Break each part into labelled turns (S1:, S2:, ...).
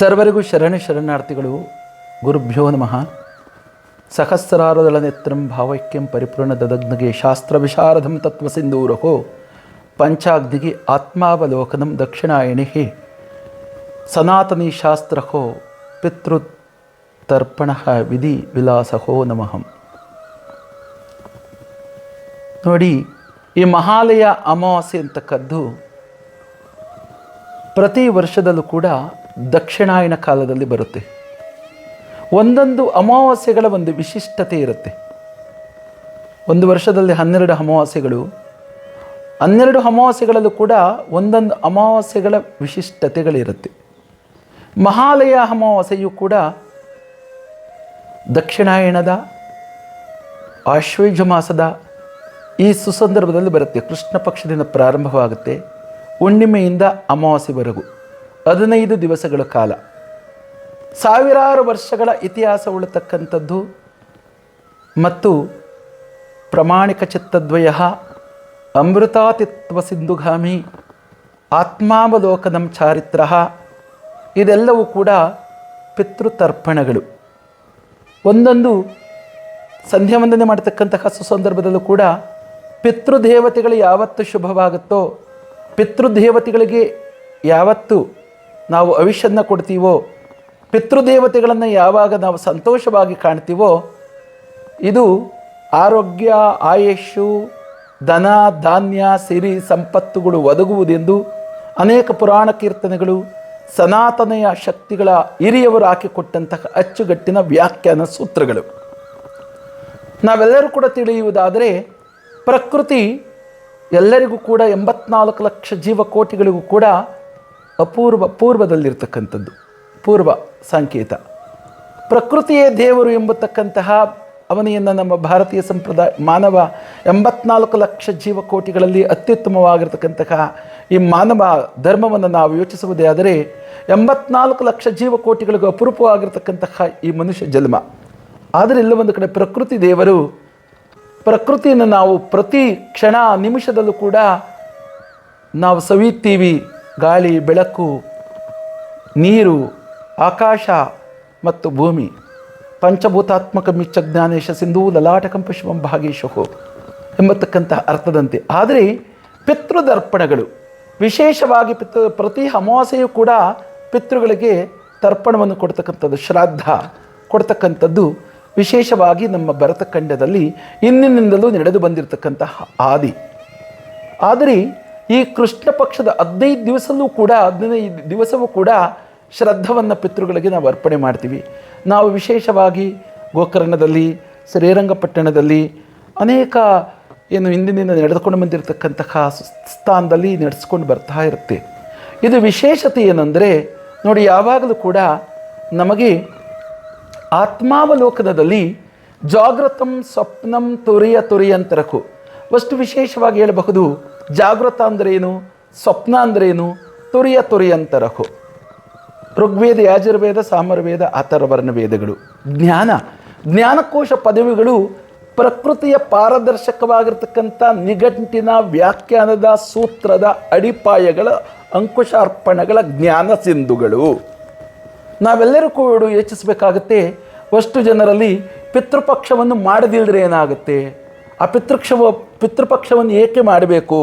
S1: ಸರ್ವರಿಗೂ ಶರಣ ಶರಣಾರ್ಥಿಗಳು, ಗುರುಭ್ಯೋ ನಮಃ. ಸಹಸ್ರಾರದಳ ನೇತ್ರಂ ಭಾವೈಕ್ಯಂ ಪರಿಪೂರ್ಣ ದದಗ್ನಿಗೆ ಶಾಸ್ತ್ರ ವಿಶಾರದಂ ತತ್ವಸಿಂಧೂರಹೋ. ಪಂಚಾಗ್ನಿಗೆ ಆತ್ಮಾವಲೋಕನಂ ದಕ್ಷಿಣಾಯಣಿ ಸನಾತನಿ ಶಾಸ್ತ್ರಹೋ, ಪಿತೃತರ್ಪಣ ವಿಧಿ ವಿಲಾಸಹೋ ನಮಃ. ನೋಡಿ, ಈ ಮಹಾಲಯ ಅಮಾವಾಸ್ಯೆ ಅಂತಕ್ಕದ್ದು ಪ್ರತಿ ವರ್ಷದಲ್ಲೂ ಕೂಡ ದಕ್ಷಿಣಾಯನ ಕಾಲದಲ್ಲಿ ಬರುತ್ತೆ. ಒಂದೊಂದು ಅಮಾವಾಸ್ಯೆಗಳ ಒಂದು ವಿಶಿಷ್ಟತೆ ಇರುತ್ತೆ. ಒಂದು ವರ್ಷದಲ್ಲಿ ಹನ್ನೆರಡು ಅಮಾವಾಸ್ಯೆಗಳು, ಹನ್ನೆರಡು ಅಮಾವಾಸ್ಯೆಗಳಲ್ಲೂ ಕೂಡ ಒಂದೊಂದು ಅಮಾವಾಸ್ಯೆಗಳ ವಿಶಿಷ್ಟತೆಗಳಿರುತ್ತೆ. ಮಹಾಲಯ ಅಮಾವಾಸ್ಯೆಯು ಕೂಡ ದಕ್ಷಿಣಾಯಣದ ಆಶ್ವೇಜ ಮಾಸದ ಈ ಸುಸಂದರ್ಭದಲ್ಲಿ ಬರುತ್ತೆ. ಕೃಷ್ಣ ಪಕ್ಷದಿಂದ ಪ್ರಾರಂಭವಾಗುತ್ತೆ. ಹುಣ್ಣಿಮೆಯಿಂದ ಅಮಾವಾಸ್ಯೆವರೆಗೂ. ಹದಿನೈದು ದಿವಸಗಳ ಕಾಲ. ಸಾವಿರಾರು ವರ್ಷಗಳ ಇತಿಹಾಸ ಉಳತಕ್ಕಂಥದ್ದು ಮತ್ತು ಪ್ರಾಮಾಣಿಕ ಚಿತ್ತದ್ವಯ ಅಮೃತಾತಿತ್ವ ಸಿಂಧುಗಾಮಿ ಆತ್ಮಾವಲೋಕನಂ ಚಾರಿತ್ರ ಇದೆಲ್ಲವೂ ಕೂಡ ಪಿತೃತರ್ಪಣಗಳು. ಒಂದೊಂದು ಸಂಧ್ಯಾ ವಂದನೆ ಮಾಡತಕ್ಕಂತಹ ಸುಸಂದರ್ಭದಲ್ಲೂ ಕೂಡ ಪಿತೃದೇವತೆಗಳು ಯಾವತ್ತು ಶುಭವಾಗುತ್ತೋ, ಪಿತೃದೇವತೆಗಳಿಗೆ ಯಾವತ್ತು ನಾವು ಅವಿಷನ್ನು ಕೊಡ್ತೀವೋ? ಪಿತೃದೇವತೆಗಳನ್ನು ಯಾವಾಗ ನಾವು ಸಂತೋಷವಾಗಿ ಕಾಣ್ತೀವೋ? ಇದು ಆರೋಗ್ಯ ಆಯುಷು ಧನ, ಧಾನ್ಯ, ಸಿರಿ, ಸಂಪತ್ತುಗಳು ಒದಗುವುದೆಂದು ಅನೇಕ ಪುರಾಣ ಕೀರ್ತನೆಗಳು ಸನಾತನೆಯ ಶಕ್ತಿಗಳ ಹಿರಿಯವರು ಹಾಕಿಕೊಟ್ಟಂತಹ ಅಚ್ಚುಗಟ್ಟಿನ ವ್ಯಾಖ್ಯಾನ ಸೂತ್ರಗಳು. ನಾವೆಲ್ಲರೂ ಕೂಡ ತಿಳಿಯುವುದಾದರೆ ಪ್ರಕೃತಿ ಎಲ್ಲರಿಗೂ ಕೂಡ ಎಂಬತ್ನಾಲ್ಕು ಲಕ್ಷ ಜೀವಕೋಟಿಗಳಿಗೂ ಕೂಡ ಅಪೂರ್ವ, ಪೂರ್ವದಲ್ಲಿರ್ತಕ್ಕಂಥದ್ದು, ಪೂರ್ವ ಸಂಕೇತ. ಪ್ರಕೃತಿಯೇ ದೇವರು ಎಂಬತಕ್ಕಂತಹ ಅವನಿಯನ್ನು ನಮ್ಮ ಭಾರತೀಯ ಸಂಪ್ರದಾಯ, ಮಾನವ ಎಂಬತ್ನಾಲ್ಕು ಲಕ್ಷ ಜೀವಕೋಟಿಗಳಲ್ಲಿ ಅತ್ಯುತ್ತಮವಾಗಿರ್ತಕ್ಕಂತಹ ಈ ಮಾನವ ಧರ್ಮವನ್ನು ನಾವು ಯೋಚಿಸುವುದೇ ಆದರೆ, ಎಂಬತ್ನಾಲ್ಕು ಲಕ್ಷ ಜೀವಕೋಟಿಗಳಿಗೂ ಅಪರೂಪವಾಗಿರ್ತಕ್ಕಂತಹ ಈ ಮನುಷ್ಯ ಜನ್ಮ. ಆದರೆ ಇಲ್ಲ ಒಂದು ಕಡೆ ಪ್ರಕೃತಿ ದೇವರು, ಪ್ರಕೃತಿಯನ್ನು ನಾವು ಪ್ರತಿ ಕ್ಷಣ ನಿಮಿಷದಲ್ಲೂ ಕೂಡ ನಾವು ಸವಿತೀವಿ ಗಾಳಿ, ಬೆಳಕು, ನೀರು, ಆಕಾಶ ಮತ್ತು ಭೂಮಿ. ಪಂಚಭೂತಾತ್ಮಕ ಮಿಚ್ಚ ಜ್ಞಾನೇಶ ಸಿಂಧೂ ಲಲಾಟಕಂ ಶಿವಂ ಭಾಗೇಶು ಎಂಬತಕ್ಕಂತಹ ಅರ್ಥದಂತೆ. ಆದರೆ ಪಿತೃದರ್ಪಣಗಳು, ವಿಶೇಷವಾಗಿ ಪಿತೃ, ಪ್ರತಿ ಅಮಾವಾಸ್ಯೆಯೂ ಕೂಡ ಪಿತೃಗಳಿಗೆ ತರ್ಪಣವನ್ನು ಕೊಡ್ತಕ್ಕಂಥದ್ದು ಶ್ರಾದ್ದ ಕೊಡ್ತಕ್ಕಂಥದ್ದು, ವಿಶೇಷವಾಗಿ ನಮ್ಮ ಭರತಖಂಡದಲ್ಲಿ ಇಂದಿನಿಂದಲೂ ನಡೆದು ಬಂದಿರತಕ್ಕಂತಹ ಆದಿ. ಆದರೆ ಈ ಕೃಷ್ಣ ಪಕ್ಷದ ಹದಿನೈದು ದಿವಸಲ್ಲೂ ಕೂಡ, ಹದಿನೈದು ದಿವಸವೂ ಕೂಡ ಶ್ರದ್ಧವನ್ನು ಪಿತೃಗಳಿಗೆ ನಾವು ಅರ್ಪಣೆ ಮಾಡ್ತೀವಿ. ನಾವು ವಿಶೇಷವಾಗಿ ಗೋಕರ್ಣದಲ್ಲಿ, ಶ್ರೀರಂಗಪಟ್ಟಣದಲ್ಲಿ ಅನೇಕ ಏನು ಹಿಂದಿನಿಂದ ನಡೆದುಕೊಂಡು ಬಂದಿರತಕ್ಕಂತಹ ಸ್ಥಾನದಲ್ಲಿ ನಡೆಸ್ಕೊಂಡು ಬರ್ತಾ ಇರುತ್ತೆ. ಇದು ವಿಶೇಷತೆ ಏನಂದರೆ, ನೋಡಿ ಯಾವಾಗಲೂ ಕೂಡ ನಮಗೆ ಆತ್ಮಾವಲೋಕನದಲ್ಲಿ ಜಾಗೃತಂ ಸ್ವಪ್ನಂ ತುರಿಯ ತುರಿಯಂತರಕು. ಅಷ್ಟು ವಿಶೇಷವಾಗಿ ಹೇಳಬಹುದು. ಜಾಗೃತ ಅಂದ್ರೇನು ಸ್ವಪ್ನ ಅಂದ್ರೇನು ತುರಿಯ ತುರಿಯಂತರಹು. ಋಗ್ವೇದ, ಯಾಜುರ್ವೇದ, ಸಾಮರ್ವೇದ ಅಥರ್ವರ್ಣ ವೇದಗಳು ಜ್ಞಾನ. ಜ್ಞಾನಕೋಶ ಪದವಿಗಳು ಪ್ರಕೃತಿಯ ಪಾರದರ್ಶಕವಾಗಿರ್ತಕ್ಕಂಥ ನಿಘಂಟಿನ ವ್ಯಾಖ್ಯಾನದ ಸೂತ್ರದ ಅಡಿಪಾಯಗಳ ಅಂಕುಶಾರ್ಪಣೆಗಳ ಜ್ಞಾನ ಸಿಂಧುಗಳು. ನಾವೆಲ್ಲರೂ ಕೂಡ ಯೋಚಿಸಬೇಕಾಗತ್ತೆ, ಅಷ್ಟು ಜನರಲ್ಲಿ ಪಿತೃಪಕ್ಷವನ್ನು ಮಾಡದಿಲ್ಲದ್ರೆ ಏನಾಗುತ್ತೆ? ಆ ಪಿತೃಕ್ಷವ, ಪಿತೃಪಕ್ಷವನ್ನು ಏಕೆ ಮಾಡಬೇಕು?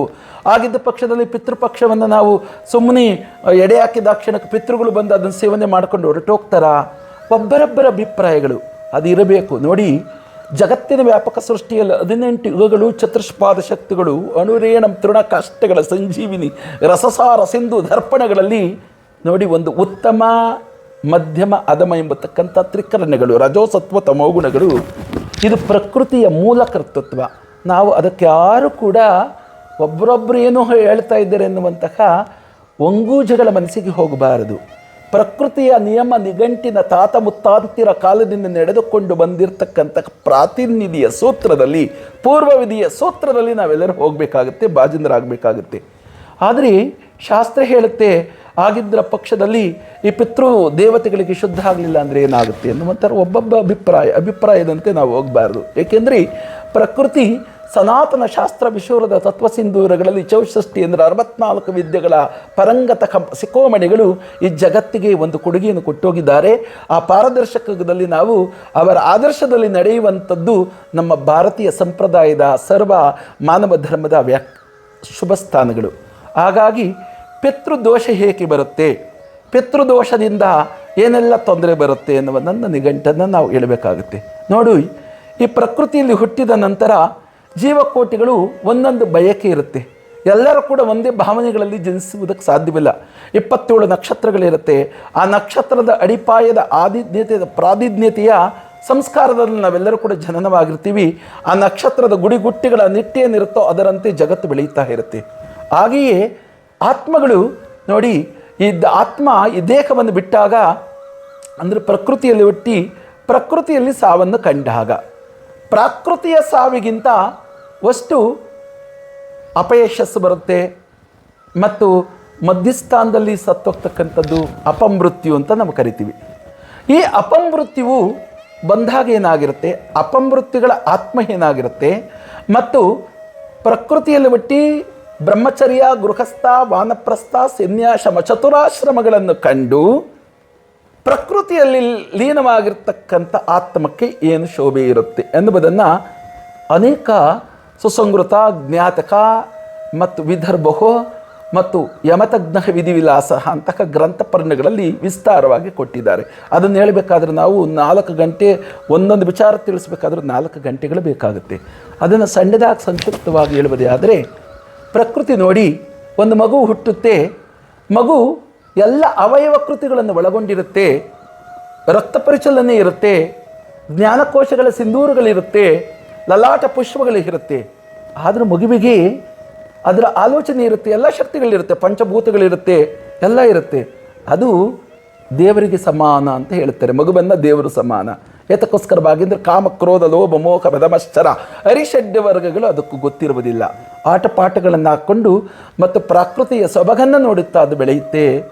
S1: ಆಗಿದ್ದ ಪಕ್ಷದಲ್ಲಿ ಪಿತೃಪಕ್ಷವನ್ನು ನಾವು ಸುಮ್ಮನೆ ಎಡೆ ಹಾಕಿದಾಕ್ಷಣಕ್ಕೆ ಪಿತೃಗಳು ಬಂದು ಅದನ್ನು ಸೇವನೆ ಮಾಡ್ಕೊಂಡು ಹೊರಟೋಗ್ತಾರಾ ಒಬ್ಬರೊಬ್ಬರ ಅಭಿಪ್ರಾಯಗಳು ಅದು ಇರಬೇಕು ನೋಡಿ, ಜಗತ್ತಿನ ವ್ಯಾಪಕ ಸೃಷ್ಟಿಯಲ್ಲಿ ಹದಿನೆಂಟು ಯುಗಗಳು ಚತುಷ್ಪಾದ ಶಕ್ತಿಗಳು, ಅಣುರೇಣಂ ತೃಣ ಕಷ್ಟಗಳ ಸಂಜೀವಿನಿ, ರಸಸಾರ ಸಿಂಧು ದರ್ಪಣಗಳಲ್ಲಿ ನೋಡಿ ಒಂದು ಉತ್ತಮ, ಮಧ್ಯಮ, ಅಧಮ ಎಂಬತಕ್ಕಂಥ ತ್ರಿಕರಣಗಳು ರಜೋಸತ್ವ ತಮೋಗುಣಗಳು ಇದು ಪ್ರಕೃತಿಯ ಮೂಲ ಕರ್ತೃತ್ವ. ನಾವು ಅದಕ್ಕೆ ಯಾರು ಕೂಡ ಒಬ್ಬರೊಬ್ಬರು ಏನೋ ಹೇಳ್ತಾ ಇದ್ದಾರೆ ಎನ್ನುವಂತಹ ಒಂಗೂಜಗಳ ಮನಸ್ಸಿಗೆ ಹೋಗಬಾರದು. ಪ್ರಕೃತಿಯ ನಿಯಮ ನಿಘಂಟಿನ ತಾತ ಮುತ್ತಾಂತಿರ ಕಾಲದಿಂದ ನಡೆದುಕೊಂಡು ಬಂದಿರತಕ್ಕಂಥ ಪ್ರಾತಿನಿಧಿಯ ಸೂತ್ರದಲ್ಲಿ, ಪೂರ್ವವಿಧಿಯ ಸೂತ್ರದಲ್ಲಿ ನಾವೆಲ್ಲರೂ ಹೋಗಬೇಕಾಗುತ್ತೆ, ಬಾಜಂದರಾಗಬೇಕಾಗುತ್ತೆ. ಆದರೆ ಶಾಸ್ತ್ರ ಹೇಳುತ್ತೆ ಆಗಿದ್ದರ ಪಕ್ಷದಲ್ಲಿ ಈ ಪಿತೃ ದೇವತೆಗಳಿಗೆ ಶುದ್ಧ ಆಗಲಿಲ್ಲ ಅಂದರೆ ಏನಾಗುತ್ತೆ ಅನ್ನುವಂಥ ಒಬ್ಬೊಬ್ಬ ಅಭಿಪ್ರಾಯ ಅಭಿಪ್ರಾಯದಂತೆ ನಾವು ಹೋಗಬಾರ್ದು. ಏಕೆಂದರೆ ಪ್ರಕೃತಿ, ಸನಾತನ ಶಾಸ್ತ್ರ ವಿಶೂರದ ತತ್ವಸಿಂಧೂರಗಳಲ್ಲಿ ಚೌಷಷ್ಟಿ ಅಂದರೆ ಅರವತ್ನಾಲ್ಕು ವಿದ್ಯೆಗಳ ಪರಂಗತ ಕಂ ಸಿಕ್ಕೋಮಣಿಗಳು ಈ ಜಗತ್ತಿಗೆ ಒಂದು ಕೊಡುಗೆಯನ್ನು ಕೊಟ್ಟೋಗಿದ್ದಾರೆ. ಆ ಪಾರದರ್ಶಕದಲ್ಲಿ ನಾವು ಅವರ ಆದರ್ಶದಲ್ಲಿ ನಡೆಯುವಂಥದ್ದು ನಮ್ಮ ಭಾರತೀಯ ಸಂಪ್ರದಾಯದ ಸರ್ವ ಮಾನವ ಧರ್ಮದ ವ್ಯಾಕ್ ಶುಭ ಸ್ಥಾನಗಳು ಹಾಗಾಗಿ ಪಿತೃದೋಷ ಹೇಗೆ ಬರುತ್ತೆ? ಪಿತೃದೋಷದಿಂದ ಏನೆಲ್ಲ ತೊಂದರೆ ಬರುತ್ತೆ ಎನ್ನುವುದನ್ನು ನಿಘಂಟನ್ನು ನಾವು ಹೇಳಬೇಕಾಗುತ್ತೆ. ನೋಡು, ಈ ಪ್ರಕೃತಿಯಲ್ಲಿ ಹುಟ್ಟಿದ ನಂತರ ಜೀವಕೋಟಿಗಳು ಒಂದೊಂದು ಬಯಕೆ ಇರುತ್ತೆ. ಎಲ್ಲರೂ ಕೂಡ ಒಂದೇ ಭಾವನೆಗಳಲ್ಲಿ ಜನಿಸುವುದಕ್ಕೆ ಸಾಧ್ಯವಿಲ್ಲ. ಇಪ್ಪತ್ತೇಳು ನಕ್ಷತ್ರಗಳಿರುತ್ತೆ. ಆ ನಕ್ಷತ್ರದ ಅಡಿಪಾಯದ ಆದಿಜ್ಞತೆಯ ಪ್ರಾದಿಜ್ಞತೆಯ ಸಂಸ್ಕಾರದಲ್ಲಿ ನಾವೆಲ್ಲರೂ ಕೂಡ ಜನನವಾಗಿರ್ತೀವಿ. ಆ ನಕ್ಷತ್ರದ ಗುಡಿಗುಟ್ಟಿಗಳ ನಿಟ್ಟೇನಿರುತ್ತೋ ಅದರಂತೆ ಜಗತ್ತು ಬೆಳೆಯುತ್ತಾ ಇರುತ್ತೆ. ಹಾಗೆಯೇ ಆತ್ಮಗಳು ನೋಡಿ, ಈ ಆತ್ಮ ಈ ದೇಹವನ್ನು ಬಿಟ್ಟಾಗ, ಅಂದರೆ ಪ್ರಕೃತಿಯಲ್ಲಿ ಒಟ್ಟಿ ಪ್ರಕೃತಿಯಲ್ಲಿ ಸಾವನ್ನು ಕಂಡಾಗ. ಪ್ರಾಕೃತಿಯ ಸಾವಿಗಿಂತ ವಸ್ತು ಅಪಯಶಸ್ಸು ಬರುತ್ತೆ, ಮತ್ತು ಮಧ್ಯಸ್ಥಾನದಲ್ಲಿ ಸತ್ತೋಗ್ತಕ್ಕಂಥದ್ದು ಅಪಮೃತ್ಯು ಅಂತ ನಾವು ಕರಿತೀವಿ. ಈ ಅಪಮೃತ್ಯುವು ಬಂದಾಗ ಏನಾಗಿರುತ್ತೆ, ಅಪಮೃತ್ಯುಗಳ ಆತ್ಮ ಏನಾಗಿರುತ್ತೆ, ಮತ್ತು ಪ್ರಕೃತಿಯಲ್ಲಿ ಹುಟ್ಟಿ ಬ್ರಹ್ಮಚರ್ಯ, ಗೃಹಸ್ಥ, ವಾನಪ್ರಸ್ಥ ಸನ್ಯಾಸಮ ಚತುರಾಶ್ರಮಗಳನ್ನು ಕಂಡು ಪ್ರಕೃತಿಯಲ್ಲಿ ಲೀನವಾಗಿರ್ತಕ್ಕಂಥ ಆತ್ಮಕ್ಕೆ ಏನು ಶೋಭೆ ಇರುತ್ತೆ ಎನ್ನುವುದನ್ನು ಅನೇಕ ಸುಸಂಗೃತ, ಜ್ಞಾತಕ ಮತ್ತು ವಿದರ್ಭೋ ಮತ್ತು ಯಮತಜ್ಞ ವಿಧಿವಿಲಾಸ ಅಂತಕ ಗ್ರಂಥಪರ್ಣಗಳಲ್ಲಿ ವಿಸ್ತಾರವಾಗಿ ಕೊಟ್ಟಿದ್ದಾರೆ. ಅದನ್ನು ಹೇಳಬೇಕಾದ್ರೆ ನಾವು ನಾಲ್ಕು ಗಂಟೆ ಒಂದೊಂದು ವಿಚಾರ ತಿಳಿಸ್ಬೇಕಾದ್ರೆ ನಾಲ್ಕು ಗಂಟೆಗಳು ಬೇಕಾಗುತ್ತೆ. ಅದನ್ನು ಸಣ್ಣದಾಗಿ ಸಂಕ್ಷಿಪ್ತವಾಗಿ ಹೇಳುವುದೇ ಆದರೆ ಪ್ರಕೃತಿ ನೋಡಿ ಒಂದು ಮಗು ಹುಟ್ಟುತ್ತೆ, ಮಗು ಎಲ್ಲ ಅವಯವ ಕೃತಿಗಳನ್ನು ಒಳಗೊಂಡಿರುತ್ತೆ, ರಕ್ತ ಪರಿಚಲನೆ ಇರುತ್ತೆ, ಜ್ಞಾನಕೋಶಗಳ ಸಿಂಧೂರುಗಳಿರುತ್ತೆ, ಲಲಾಟ ಪುಷ್ಪಗಳಿರುತ್ತೆ ಆದರೂ ಮಗುವಿಗೆ ಅದರ ಆಲೋಚನೆ ಇರುತ್ತೆ, ಎಲ್ಲ ಶಕ್ತಿಗಳಿರುತ್ತೆ, ಪಂಚಭೂತಗಳಿರುತ್ತೆ, ಎಲ್ಲ ಇರುತ್ತೆ. ಅದು ದೇವರಿಗೆ ಸಮಾನ ಅಂತ ಹೇಳ್ತಾರೆ. ಬಂದ ದೇವರು ಸಮಾನ. ಏತಕ್ಕೋಸ್ಕರವಾಗಿ ಅಂದರೆ ಕಾಮ ಕ್ರೋಧ ಲೋಭ ಮೋಹ ಬದಮಶ್ಚರ ವರ್ಗಗಳು ಅದಕ್ಕೂ ಗೊತ್ತಿರುವುದಿಲ್ಲ. ಆಟಪಾಠಗಳನ್ನು ಹಾಕ್ಕೊಂಡು ಮತ್ತು ಪ್ರಕೃತಿಯ ಸೊಬಗನ್ನು ನೋಡುತ್ತಾ ಅದು ಬೆಳೆಯುತ್ತೆ.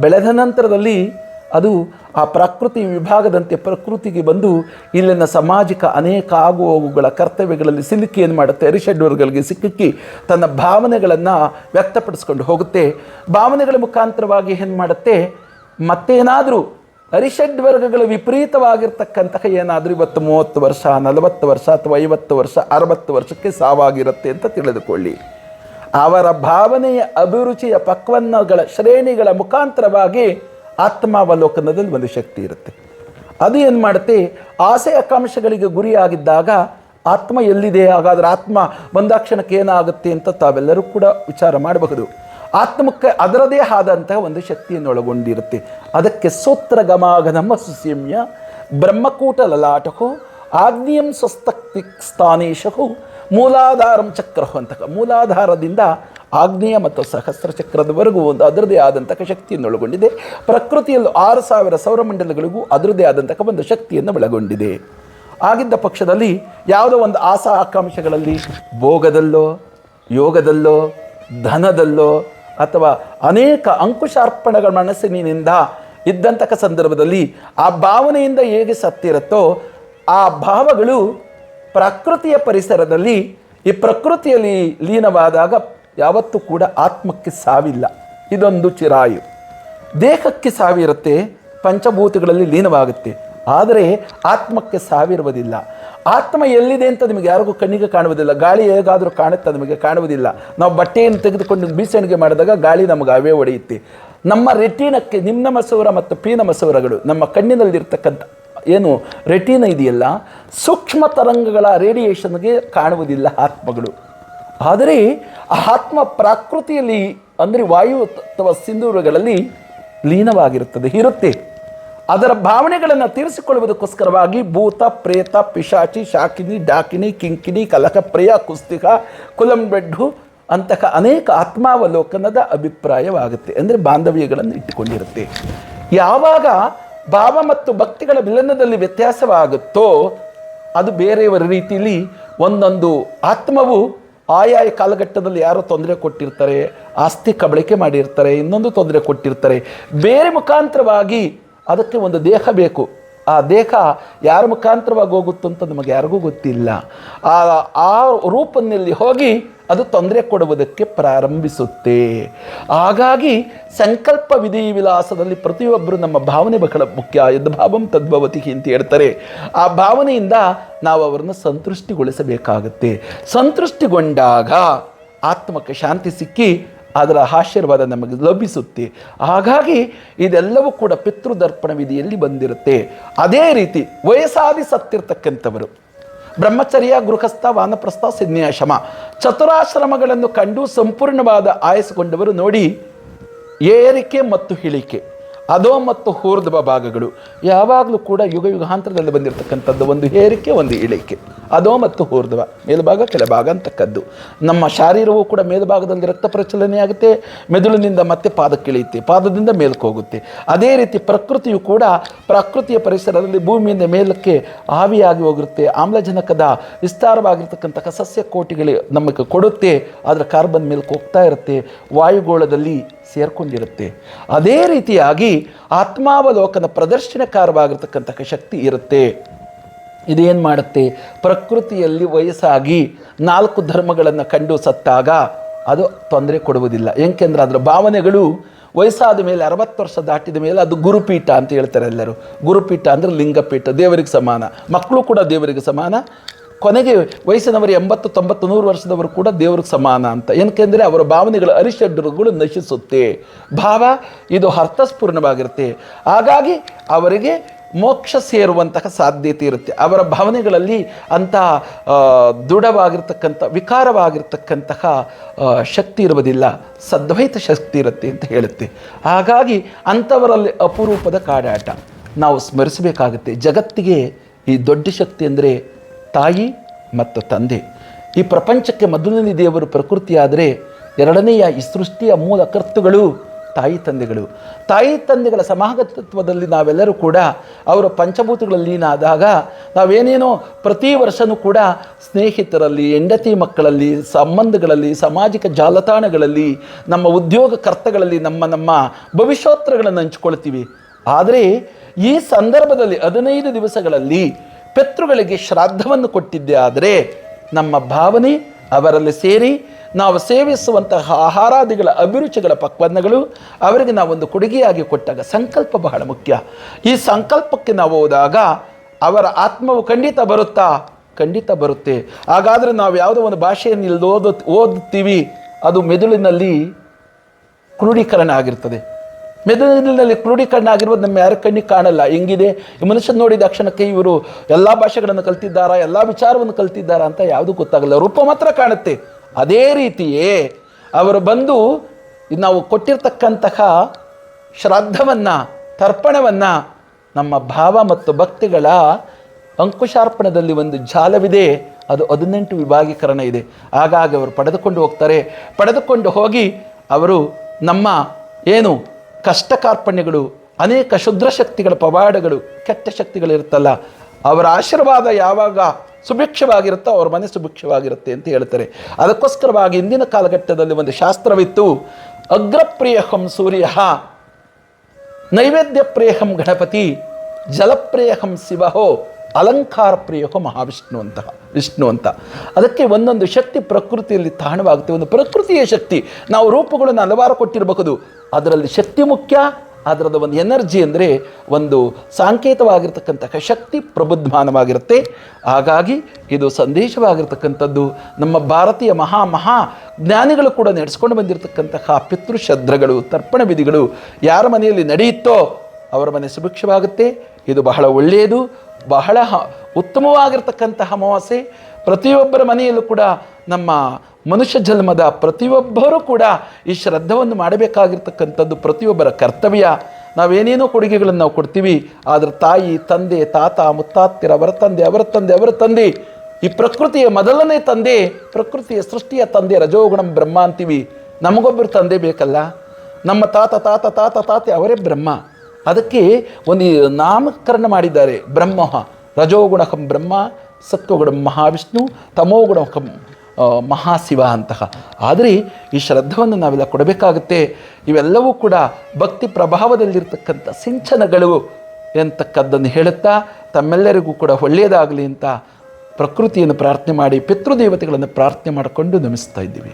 S1: ಬೆಳೆದ ನಂತರದಲ್ಲಿ ಅದು ಆ ಪ್ರಕೃತಿ ವಿಭಾಗದಂತೆ ಪ್ರಕೃತಿಗೆ ಬಂದು ಇಲ್ಲಿನ ಸಾಮಾಜಿಕ ಅನೇಕ ಆಗು ಹೋಗುಗಳ ಕರ್ತವ್ಯಗಳಲ್ಲಿ ಸಿಲುಕಿ ಏನು ಮಾಡುತ್ತೆ ಅರಿಷಡ್ವರ್ಗಳಿಗೆ ಸಿಕ್ಕಿ ತನ್ನ ಭಾವನೆಗಳನ್ನು ವ್ಯಕ್ತಪಡಿಸ್ಕೊಂಡು ಹೋಗುತ್ತೆ. ಭಾವನೆಗಳ ಮುಖಾಂತರವಾಗಿ ಏನು ಮಾಡುತ್ತೆ? ಮತ್ತೇನಾದರೂ ಅರಿಷಡ್ ವರ್ಗಗಳ ವಿಪರೀತವಾಗಿರ್ತಕ್ಕಂತಹ ಏನಾದರೂ ಇವತ್ತು ಮೂವತ್ತು ವರ್ಷ, ನಲವತ್ತು ವರ್ಷ ಅಥವಾ ಐವತ್ತು ವರ್ಷ, ಅರವತ್ತು ವರ್ಷಕ್ಕೆ ಸಾವಾಗಿರುತ್ತೆ ಅಂತ ತಿಳಿದುಕೊಳ್ಳಿ. ಅವರ ಭಾವನೆಯ ಅಭಿರುಚಿಯ ಪಕ್ವನ್ನಗಳ ಶ್ರೇಣಿಗಳ ಮುಖಾಂತರವಾಗಿ ಆತ್ಮಾವಲೋಕನದಲ್ಲಿ ಒಂದು ಶಕ್ತಿ ಇರುತ್ತೆ. ಅದು ಏನು ಮಾಡುತ್ತೆ? ಆಸೆ ಆಕಾಂಕ್ಷೆಗಳಿಗೆ ಗುರಿಯಾಗಿದ್ದಾಗ ಆತ್ಮ ಎಲ್ಲಿದೆ? ಹಾಗಾದ್ರೆ ಆತ್ಮ ಒಂದಾಕ್ಷಣಕ್ಕೆ ಏನಾಗುತ್ತೆ ಅಂತ ತಾವೆಲ್ಲರೂ ಕೂಡ ವಿಚಾರ ಮಾಡಬಹುದು. ಆತ್ಮಕ್ಕೆ ಅದರದೇ ಆದಂತಹ ಒಂದು ಶಕ್ತಿಯನ್ನು ಒಳಗೊಂಡಿರುತ್ತೆ ಅದಕ್ಕೆ ಸೂತ್ರ ಗಮಾಗಮ ಸುಸೀಮ್ಯ ಬ್ರಹ್ಮಕೂಟ ಲಲಾಟಕೋ ಆಗ್ನೇಯಂ ಸ್ವಸ್ತಕ್ತಿ ಸ್ಥಾನೇಶಕೋ ಮೂಲಾಧಾರಂ ಚಕ್ರಹು ಅಂತ. ಮೂಲಾಧಾರದಿಂದ ಆಗ್ನೇಯ ಮತ್ತು ಸಹಸ್ರ ಚಕ್ರದವರೆಗೂ ಒಂದು ಅದರದೇ ಆದಂತಹ ಶಕ್ತಿಯನ್ನು ಒಳಗೊಂಡಿದೆ ಪ್ರಕೃತಿಯಲ್ಲೂ ಆರು ಸಾವಿರ ಸೌರಮಂಡಲಗಳಿಗೂ ಅದರದೇ ಆದಂತಹ ಒಂದು ಶಕ್ತಿಯನ್ನು ಒಳಗೊಂಡಿದೆ. ಆಗಿದ್ದ ಪಕ್ಷದಲ್ಲಿ ಯಾವುದೋ ಒಂದು ಆಸಾ ಆಕಾಂಕ್ಷೆಗಳಲ್ಲಿ ಭೋಗದಲ್ಲೋ ಯೋಗದಲ್ಲೋ ಧನದಲ್ಲೋ ಅಥವಾ ಅನೇಕ ಅಂಕುಶಾರ್ಪಣೆಗಳ ಮನಸ್ಸಿನಿಂದ ಇದ್ದಂತಹ ಸಂದರ್ಭದಲ್ಲಿ ಆ ಭಾವನೆಯಿಂದ ಹೇಗೆ ಸತ್ತಿರುತ್ತೋ ಆ ಭಾವಗಳು ಪ್ರಕೃತಿಯ ಪರಿಸರದಲ್ಲಿ ಈ ಪ್ರಕೃತಿಯಲ್ಲಿ ಲೀನವಾದಾಗ ಯಾವತ್ತೂ ಕೂಡ ಆತ್ಮಕ್ಕೆ ಸಾವಿಲ್ಲ. ಇದೊಂದು ಚಿರಾಯು. ದೇಹಕ್ಕೆ ಸಾವಿರುತ್ತೆ, ಪಂಚಭೂತಗಳಲ್ಲಿ ಲೀನವಾಗುತ್ತೆ. ಆದರೆ ಆತ್ಮಕ್ಕೆ ಸಾವಿರುವುದಿಲ್ಲ. ಆತ್ಮ ಎಲ್ಲಿದೆ ಅಂತ ನಿಮಗೆ ಯಾರಿಗೂ ಕಣ್ಣಿಗೆ ಕಾಣುವುದಿಲ್ಲ. ಗಾಳಿ ಹೇಗಾದರೂ ಕಾಣುತ್ತೆ ನಮಗೆ ಕಾಣುವುದಿಲ್ಲ. ನಾವು ಬಟ್ಟೆಯನ್ನು ತೆಗೆದುಕೊಂಡು ಬೀಸಣಿಗೆ ಮಾಡಿದಾಗ ಗಾಳಿ ನಮಗೆ ಅವೇ ಒಡೆಯುತ್ತೆ. ನಮ್ಮ ರೆಟೀನಕ್ಕೆ ನಿಮ್ನ ಮಸೂರ ಮತ್ತು ಪೀನ ಮಸೂರಗಳು ನಮ್ಮ ಕಣ್ಣಿನಲ್ಲಿರ್ತಕ್ಕಂಥ ಏನು ರೆಟೀನ ಇದೆಯಲ್ಲ, ಸೂಕ್ಷ್ಮ ತರಂಗಗಳ ರೇಡಿಯೇಷನ್ಗೆ ಕಾಣುವುದಿಲ್ಲ ಆತ್ಮಗಳು. ಆದರೆ ಆತ್ಮ ಪ್ರಕೃತಿಯಲ್ಲಿ ಅಂದರೆ ವಾಯು ಅಥವಾ ಸಿಂಧೂರುಗಳಲ್ಲಿ ಲೀನವಾಗಿರುತ್ತದೆ, ಇರುತ್ತೆ. ಅದರ ಭಾವನೆಗಳನ್ನು ತೀರಿಸಿಕೊಳ್ಳುವುದಕ್ಕೋಸ್ಕರವಾಗಿ ಭೂತ, ಪ್ರೇತ, ಪಿಶಾಚಿ, ಶಾಕಿನಿ, ಡಾಕಿನಿ ಕಿಂಕಿನಿ ಕಲಕಪ್ರಿಯ ಕುಸ್ತಿಕ ಕುಲಂಬೆಡ್ಡು ಅಂತಹ ಅನೇಕ ಆತ್ಮಾವಲೋಕನದ ಅಭಿಪ್ರಾಯವಾಗುತ್ತೆ ಅಂದರೆ ಬಾಂಧವ್ಯಗಳನ್ನು ಇಟ್ಟುಕೊಂಡಿರುತ್ತೆ. ಯಾವಾಗ ಭಾವ ಮತ್ತು ಭಕ್ತಿಗಳ ಮಿಲನದಲ್ಲಿ ವ್ಯತ್ಯಾಸವಾಗುತ್ತೋ ಅದು ಬೇರೆಯವರ ರೀತಿಯಲ್ಲಿ ಒಂದೊಂದು ಆತ್ಮವು ಆಯಾಯ ಕಾಲಘಟ್ಟದಲ್ಲಿ ಯಾರೋ ತೊಂದರೆ ಕೊಟ್ಟಿರ್ತಾರೆ, ಆಸ್ತಿ ಕಬಳಿಕೆ ಮಾಡಿರ್ತಾರೆ, ಇನ್ನೊಂದು ತೊಂದರೆ ಕೊಟ್ಟಿರ್ತಾರೆ. ಬೇರೆ ಮುಖಾಂತರವಾಗಿ ಅದಕ್ಕೆ ಒಂದು ದೇಹ ಬೇಕು. ಆ ದೇಹ ಯಾರ ಮುಖಾಂತರವಾಗಿ ಹೋಗುತ್ತೋ ಅಂತ ನಮಗೆ ಯಾರಿಗೂ ಗೊತ್ತಿಲ್ಲ. ಆ ಆ ರೂಪದಲ್ಲಿ ಹೋಗಿ ಅದು ತೊಂದರೆ ಕೊಡುವುದಕ್ಕೆ ಪ್ರಾರಂಭಿಸುತ್ತೆ. ಹಾಗಾಗಿ ಸಂಕಲ್ಪ ವಿಧಿ ವಿಲಾಸದಲ್ಲಿ ಪ್ರತಿಯೊಬ್ಬರು ನಮ್ಮ ಭಾವನೆ ಬಹಳ ಮುಖ್ಯ. ಯದ್ಭಾವಂ ತದ್ಭವತಿ ಅಂತ ಹೇಳ್ತಾರೆ. ಆ ಭಾವನೆಯಿಂದ ನಾವು ಅವರನ್ನು ಸಂತೃಷ್ಟಿಗೊಳಿಸಬೇಕಾಗುತ್ತೆ. ಸಂತೃಷ್ಟಿಗೊಂಡಾಗ ಆತ್ಮಕ್ಕೆ ಶಾಂತಿ ಸಿಕ್ಕಿ ಅದರ ಆಶೀರ್ವಾದ ನಮಗೆ ಲಭಿಸುತ್ತೆ. ಹಾಗಾಗಿ ಇದೆಲ್ಲವೂ ಕೂಡ ಪಿತೃದರ್ಪಣ ವಿಧಿಯಲ್ಲಿ ಬಂದಿರುತ್ತೆ? ಅದೇ ರೀತಿ ವಯಸ್ಸಾದಿ ಸತ್ತಿರ್ತಕ್ಕಂಥವರು. ಬ್ರಹ್ಮಚರ್ಯ, ಗೃಹಸ್ಥ, ವಾನಪ್ರಸ್ಥ ಸಿನ್ಯಾಶ್ರಮ ಚತುರಾಶ್ರಮಗಳನ್ನು ಕಂಡು ಸಂಪೂರ್ಣವಾದ ಆಯಸ್ಸುಗೊಂಡವರು ನೋಡಿ ಏರಿಕೆ ಮತ್ತು ಇಳಿಕೆ. ಅದೋ ಮತ್ತು ಹೂರ್ಧ್ವ ಭಾಗಗಳು ಯಾವಾಗಲೂ ಕೂಡ ಯುಗ ಯುಗಾಂತರದಲ್ಲಿ ಬಂದಿರತಕ್ಕಂಥದ್ದು ಒಂದು ಏರಿಕೆ, ಒಂದು ಇಳಿಕೆ. ಅದೋ ಮತ್ತು ಹೂರ್ಧ್ವ, ಮೇಲ್ಭಾಗ, ಕೆಳಭಾಗ ಅಂತಕ್ಕದ್ದು. ನಮ್ಮ ಶಾರೀರವು ಕೂಡ ಮೇಲ್ಭಾಗದಲ್ಲಿ ರಕ್ತ ಪ್ರಚಲನೆ ಆಗುತ್ತೆ, ಮೆದುಳಿನಿಂದ ಮತ್ತೆ ಪಾದಕ್ಕೆ ಇಳಿಯುತ್ತೆ, ಪಾದದಿಂದ ಮೇಲಕ್ಕೆ ಹೋಗುತ್ತೆ. ಅದೇ ರೀತಿ ಪ್ರಕೃತಿಯು ಕೂಡ ಪ್ರಕೃತಿಯ ಪರಿಸರದಲ್ಲಿ ಭೂಮಿಯಿಂದ ಮೇಲಕ್ಕೆ ಆವಿಯಾಗಿ ಹೋಗಿರುತ್ತೆ, ಆಮ್ಲಜನಕದ ವಿಸ್ತಾರವಾಗಿರ್ತಕ್ಕಂಥ ಸಸ್ಯ ಕೋಟಿಗಳು ನಮಗೆ ಕೊಡುತ್ತೆ, ಆದರೆ ಕಾರ್ಬನ್ ಮೇಲಕ್ಕೆ ಹೋಗ್ತಾ ಇರುತ್ತೆ, ವಾಯುಗೋಳದಲ್ಲಿ ಸೇರ್ಕೊಂಡಿರುತ್ತೆ. ಅದೇ ರೀತಿಯಾಗಿ ಆತ್ಮಾವಲೋಕನ ಪ್ರದರ್ಶನಕಾರವಾಗಿರ್ತಕ್ಕಂತಹ ಶಕ್ತಿ ಇರುತ್ತೆ. ಇದೇನು ಮಾಡುತ್ತೆ? ಪ್ರಕೃತಿಯಲ್ಲಿ ವಯಸ್ಸಾಗಿ ನಾಲ್ಕು ಧರ್ಮಗಳನ್ನು ಕಂಡು ಸತ್ತಾಗ ಅದು ತೊಂದರೆ ಕೊಡುವುದಿಲ್ಲ. ಏಕೆಂದರೆ ಅದರ ಭಾವನೆಗಳು ವಯಸ್ಸಾದ ಮೇಲೆ ಅರವತ್ತು ವರ್ಷ ದಾಟಿದ ಮೇಲೆ ಅದು ಗುರುಪೀಠ ಅಂತ ಹೇಳ್ತಾರೆ ಎಲ್ಲರೂ. ಗುರುಪೀಠ ಅಂದರೆ ಲಿಂಗಪೀಠ, ದೇವರಿಗೆ ಸಮಾನ. ಮಕ್ಕಳು ಕೂಡ ದೇವರಿಗೆ ಸಮಾನ ಕೊನೆಗೆ ವಯಸ್ಸಿನವರು ಎಂಬತ್ತು, ತೊಂಬತ್ತು, ನೂರು ವರ್ಷದವರು ಕೂಡ ದೇವ್ರಿಗೆ ಸಮಾನ ಅಂತ. ಏನಕ್ಕೆಂದರೆ ಅವರ ಭಾವನೆಗಳ ಅರಿಷಡ್ರುಗಳು ನಶಿಸುತ್ತೆ. ಭಾವ, ಇದು ಅರ್ಥಸ್ಪೂರ್ಣವಾಗಿರುತ್ತೆ ಹಾಗಾಗಿ ಅವರಿಗೆ ಮೋಕ್ಷ ಸೇರುವಂತಹ ಸಾಧ್ಯತೆ ಇರುತ್ತೆ. ಅವರ ಭಾವನೆಗಳಲ್ಲಿ ಅಂತಹ ದೃಢವಾಗಿರ್ತಕ್ಕಂಥ, ವಿಕಾರವಾಗಿರ್ತಕ್ಕಂತಹ ಶಕ್ತಿ ಇರುವುದಿಲ್ಲ. ಸದ್ವೈತ ಶಕ್ತಿ ಇರುತ್ತೆ ಅಂತ ಹೇಳುತ್ತೆ. ಹಾಗಾಗಿ ಅಂಥವರಲ್ಲಿ ಅಪರೂಪದ ಕಾಡಾಟ. ನಾವು ಸ್ಮರಿಸಬೇಕಾಗುತ್ತೆ. ಜಗತ್ತಿಗೆ ಈ ದೊಡ್ಡ ಶಕ್ತಿ ಅಂದರೆ ತಾಯಿ ಮತ್ತು ತಂದೆ. ಈ ಪ್ರಪಂಚಕ್ಕೆ ಮೊದಲನೇ ದೇವರು ಪ್ರಕೃತಿಯಾದರೆ ಎರಡನೆಯ ಈ ಸೃಷ್ಟಿಯ ಮೂಲ ಕರ್ತುಗಳು ತಾಯಿ ತಂದೆಗಳು. ತಾಯಿ ತಂದೆಗಳ ಸಮಾಗತತ್ವದಲ್ಲಿ ನಾವೆಲ್ಲರೂ ಕೂಡ ಅವರ ಪಂಚಭೂತಗಳಲ್ಲಿ ಲೀನಾದಾಗ ನಾವೇನೇನೋ ಪ್ರತಿ ವರ್ಷವೂ ಕೂಡ ಸ್ನೇಹಿತರಲ್ಲಿ, ಹೆಂಡತಿ ಮಕ್ಕಳಲ್ಲಿ, ಸಂಬಂಧಗಳಲ್ಲಿ, ಸಾಮಾಜಿಕ ಜಾಲತಾಣಗಳಲ್ಲಿ, ನಮ್ಮ ಉದ್ಯೋಗ ಕರ್ತಗಳಲ್ಲಿ ನಮ್ಮ ನಮ್ಮ ಭವಿಷ್ಯೋತ್ತರಗಳನ್ನು ಹಂಚಿಕೊಳ್ತೀವಿ ಆದರೆ ಈ ಸಂದರ್ಭದಲ್ಲಿ ಹದಿನೈದು ದಿವಸಗಳಲ್ಲಿ ಪಿತೃಗಳಿಗೆ ಶ್ರಾದ್ದವನ್ನು ಕೊಟ್ಟಿದ್ದೆ ಆದರೆ ನಮ್ಮ ಭಾವನೆ ಅವರಲ್ಲಿ ಸೇರಿ ನಾವು ಸೇವಿಸುವಂತಹ ಆಹಾರಾದಿಗಳ ಅಭಿರುಚಿಗಳ ಪಕ್ವನ್ನಗಳು ಅವರಿಗೆ ನಾವೊಂದು ಕೊಡುಗೆಯಾಗಿ ಕೊಟ್ಟಾಗ ಸಂಕಲ್ಪ ಬಹಳ ಮುಖ್ಯ. ಈ ಸಂಕಲ್ಪಕ್ಕೆ ನಾವು ಹೋದಾಗ ಅವರ ಆತ್ಮವು ಖಂಡಿತ ಬರುತ್ತಾ? ಖಂಡಿತ ಬರುತ್ತೆ. ಹಾಗಾದರೆ ನಾವು ಯಾವುದೋ ಒಂದು ಭಾಷೆಯನ್ನು ಓದು, ಓದುತ್ತೀವಿ, ಅದು ಮೆದುಳಿನಲ್ಲಿ ಕ್ರೋಢೀಕರಣ ಆಗಿರ್ತದೆ. ಮೆದುಳಿನಲ್ಲಿ ಕ್ರೋಢೀಕರಣ ಆಗಿರೋದು ನಮ್ಮ ಯಾರ ಕಣ್ಣಿಗೆ ಕಾಣಲ್ಲ. ಹೆಂಗಿದೆ? ಈ ಮನುಷ್ಯನ ನೋಡಿದ ಕ್ಷಣಕ್ಕೆ ಇವರು ಎಲ್ಲ ಭಾಷೆಗಳನ್ನು ಕಲ್ತಿದ್ದಾರಾ? ಎಲ್ಲ ವಿಚಾರವನ್ನು ಕಲ್ತಿದ್ದಾರಾ ಅಂತ ಯಾವುದೂ ಗೊತ್ತಾಗಲ್ಲ. ರೂಪ ಮಾತ್ರ ಕಾಣುತ್ತೆ. ಅದೇ ರೀತಿಯೇ ಅವರು ಬಂದು ನಾವು ಕೊಟ್ಟಿರ್ತಕ್ಕಂತಹ ಶ್ರಾದ್ದವನ್ನು, ತರ್ಪಣವನ್ನು ನಮ್ಮ ಭಾವ ಮತ್ತು ಭಕ್ತಿಗಳ ಅಂಕುಶಾರ್ಪಣದಲ್ಲಿ ಒಂದು ಜಾಲವಿದೆ. ಅದು ಹದಿನೆಂಟು ವಿಭಾಗೀಕರಣ ಇದೆ. ಹಾಗಾಗಿ ಅವರು ಪಡೆದುಕೊಂಡು ಹೋಗ್ತಾರೆ. ಪಡೆದುಕೊಂಡು ಹೋಗಿ ಅವರು ನಮ್ಮ ಏನು ಕಷ್ಟ ಕಾರ್ಪಣ್ಯಗಳು ಅನೇಕ ಶುದ್ರ ಶಕ್ತಿಗಳ ಪವಾಡಗಳು, ಕೆಟ್ಟ ಶಕ್ತಿಗಳಿರುತ್ತಲ್ಲ, ಅವರ ಆಶೀರ್ವಾದ ಯಾವಾಗ ಸುಭಿಕ್ಷವಾಗಿರುತ್ತೋ ಅವ್ರ ಮನೆ ಸುಭಿಕ್ಷವಾಗಿರುತ್ತೆ ಅಂತ ಹೇಳ್ತಾರೆ. ಅದಕ್ಕೋಸ್ಕರವಾಗಿ ಇಂದಿನ ಕಾಲಘಟ್ಟದಲ್ಲಿ ಒಂದು ಶಾಸ್ತ್ರವಿತ್ತು ಅಗ್ರಪ್ರಿಯಹಂ ಸೂರ್ಯ, ನೈವೇದ್ಯ ಪ್ರೇಹಂ ಗಣಪತಿ ಜಲಪ್ರೇಹಂ ಶಿವಹೋ ಅಲಂಕಾರ ಪ್ರಿಯೋ ಮಹಾವಿಷ್ಣು ಅಂತ ವಿಷ್ಣು ಅಂತ. ಅದಕ್ಕೆ ಒಂದೊಂದು ಶಕ್ತಿ ಪ್ರಕೃತಿಯಲ್ಲಿ ತಾಣವಾಗುತ್ತೆ. ಒಂದು ಪ್ರಕೃತಿಯ ಶಕ್ತಿ. ನಾವು ರೂಪಗಳನ್ನು ಹಲವಾರು ಕೊಟ್ಟಿರಬಹುದು. ಅದರಲ್ಲಿ ಶಕ್ತಿ ಮುಖ್ಯ ಅದರದ ಒಂದು ಎನರ್ಜಿ ಅಂದರೆ ಒಂದು ಸಾಂಕೇತವಾಗಿರ್ತಕ್ಕಂತಹ ಶಕ್ತಿ ಪ್ರಬುದ್ಧಮಾನವಾಗಿರುತ್ತೆ. ಹಾಗಾಗಿ ಇದು ಸಂದೇಶವಾಗಿರ್ತಕ್ಕಂಥದ್ದು. ನಮ್ಮ ಭಾರತೀಯ ಮಹಾ ಮಹಾ ಜ್ಞಾನಿಗಳು ಕೂಡ ನಡೆಸ್ಕೊಂಡು ಬಂದಿರತಕ್ಕಂತಹ ಪಿತೃಶ್ರದ್ಧಗಳು ತರ್ಪಣ ವಿಧಿಗಳು ಯಾರ ಮನೆಯಲ್ಲಿ ನಡೆಯುತ್ತೋ ಅವರ ಮನೆ ಸುಭಿಕ್ಷವಾಗುತ್ತೆ. ಇದು ಬಹಳ ಒಳ್ಳೆಯದು. ಬಹಳ ಉತ್ತಮವಾಗಿರ್ತಕ್ಕಂತಹ ಅಮಾವಾಸ್ಯೆ. ಪ್ರತಿಯೊಬ್ಬರ ಮನೆಯಲ್ಲೂ ಕೂಡ ನಮ್ಮ ಮನುಷ್ಯ ಜನ್ಮದ ಪ್ರತಿಯೊಬ್ಬರೂ ಕೂಡ ಈ ಶ್ರದ್ಧವನ್ನು ಮಾಡಬೇಕಾಗಿರ್ತಕ್ಕಂಥದ್ದು ಪ್ರತಿಯೊಬ್ಬರ ಕರ್ತವ್ಯ. ನಾವೇನೇನೋ ಕೊಡುಗೆಗಳನ್ನು ನಾವು ಕೊಡ್ತೀವಿ. ಆದರೆ ತಾಯಿ, ತಂದೆ, ತಾತ ಮುತ್ತಾತ್ತಿರ ಅವರ ತಂದೆ ಅವರ ತಂದೆ ಅವರ ತಂದೆ, ಈ ಪ್ರಕೃತಿಯ ಮೊದಲನೇ ತಂದೆ, ಪ್ರಕೃತಿಯ ಸೃಷ್ಟಿಯ ತಂದೆ, ರಜೋಗುಣಂ ಬ್ರಹ್ಮ ಅಂತೀವಿ. ನಮಗೊಬ್ಬರು ತಂದೆ ಬೇಕಲ್ಲ. ನಮ್ಮ ತಾತ ತಾತ ತಾತ, ತಾತೆ ಅವರೇ ಬ್ರಹ್ಮ. ಅದಕ್ಕೆ ಒಂದು ನಾಮಕರಣ ಮಾಡಿದ್ದಾರೆ ಬ್ರಹ್ಮ, ರಜೋಗುಣಕಂ ಬ್ರಹ್ಮ, ಸತ್ವಗುಣ ಮಹಾವಿಷ್ಣು, ತಮೋಗುಣಕಂ ಮಹಾಶಿವ ಅಂತಹ. ಆದರೆ ಈ ಶ್ರದ್ಧವನ್ನು ನಾವೆಲ್ಲ ಕೊಡಬೇಕಾಗುತ್ತೆ. ಇವೆಲ್ಲವೂ ಕೂಡ ಭಕ್ತಿ ಪ್ರಭಾವದಲ್ಲಿರ್ತಕ್ಕಂಥ ಸಿಂಚನಗಳು ಎಂತಕ್ಕದ್ದನ್ನು ಹೇಳುತ್ತಾ, ತಮ್ಮೆಲ್ಲರಿಗೂ ಕೂಡ ಒಳ್ಳೆಯದಾಗಲಿ ಅಂತ ಪ್ರಕೃತಿಯನ್ನು ಪ್ರಾರ್ಥನೆ ಮಾಡಿ, ಪಿತೃದೇವತೆಗಳನ್ನು ಪ್ರಾರ್ಥನೆ ಮಾಡಿಕೊಂಡು ನಮಿಸ್ತಾ ಇದ್ದೀವಿ.